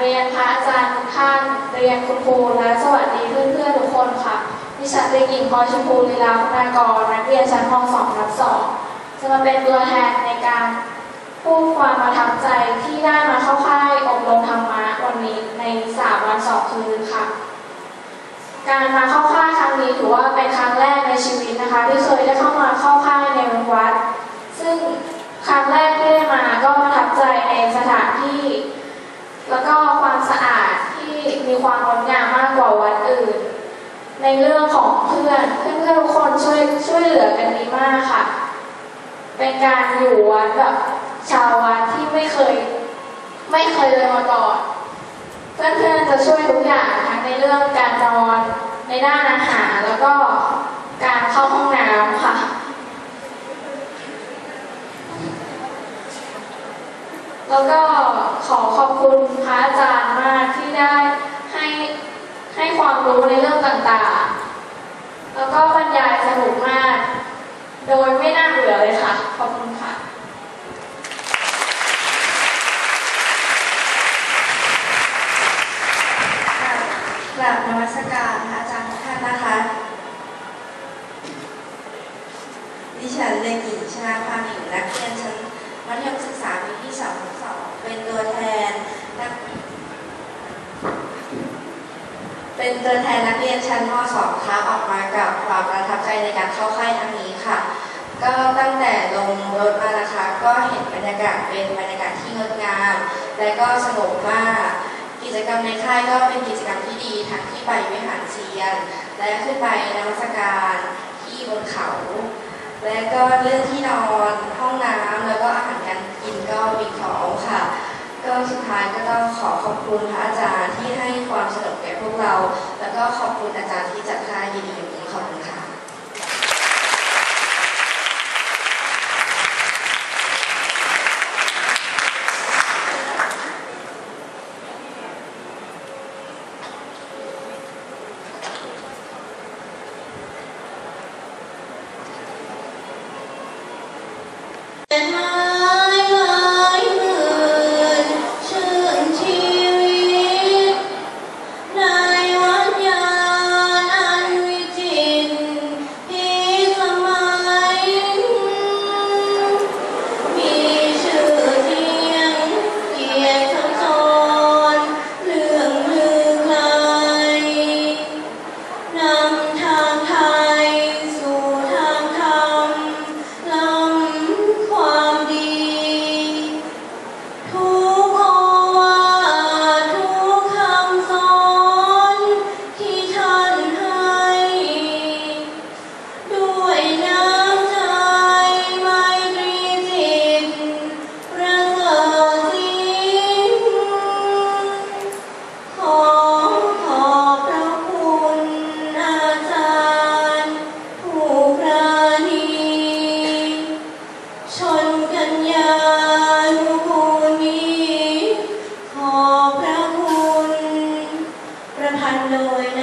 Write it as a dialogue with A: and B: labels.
A: เรียนพระอาจารย์ทุกท่าน เรียนคุณครูและสวัสดีเพื่อนๆทุกคนค่ะ ดิฉันเด็กหญิงพลอยชมพูลีลาคุณากรนักเรียนชั้นม .2 รับ2จะมาเป็นตัวแทนในการพูดความประทับใจที่ได้มาเข้าค่ายอบรมธรรมะวันนี้ใน3วัน2คืนค่ะ การมาเข้าค่ายครั้งนี้ถือว่าเป็นครั้งแรกในชีวิตนะคะ ที่เคยได้เข้ามาเข้าค่ายในวัด ซึ่งครั้งแรกที่ได้มาก็ประทับใจในสถานที่ แล้วก็ความสะอาดที่มี ความงดงามมากกว่าวัดอื่น ในเรื่องของเพื่อนเพื่อนทุกคนช่วยช่วยเหลือกันดีมากค่ะ เป็นการอยู่วัดแบบชาววัดที่ไม่เคย ไม่เคยเลยมาก่อนเพื่อนๆจะช่วยทุกอย่างทั้งในเรื่องการนอน ในด้านอาหารแล้วก็การเข้าห้องน้ำค่ะ แล้วก็ขอขอบคุณพระอาจารย์มากที่ได้ให้ให้ความรู้ ในเรื่องต่างๆ แล้วก็บรรยายสนุกมาก โดยไม่น่าเบื่อเลยค่ะ ขอบคุณค่ะ
B: กราบนมัสการพระอาจารย์ทุกท่านนะคะ ดิฉันเด็กหญิชนาภาหมิงนักเรียนชั้นมัธยมศึกษาปีที่สองสองเป็นตัวแทนนัก เป็นตัวแทนนักเรียนชั้นม .2 ค่ะออกมากับความประทับใจในการเข้าค่ายครั้งนี้ค่ะ ก็ตั้งแต่ลงรถมานะคะ ก็เห็นบรรยากาศเป็นบรรยากาศที่งดงาม และก็สนุกมาก กิจกรรมในค่ายก็เป็นกิจกรรมที่ดีทั้งที่ไปวิหารเซียน และขึ้นไปนมัสการที่บนเขา และก็เรื่องที่นอนห้องน้ำแล้วก็อาหารการกินก็มีพอมค่ะ ก็สุดท้ายก็ต้องขอขอบคุณพระอาจารย์ที่ให้ความสนุกแก่พวกเรา แล้วก็ขอบคุณอาจารย์ที่จัดค่ายดีๆอย่างนี้ขอบคุณค่ะ
C: handle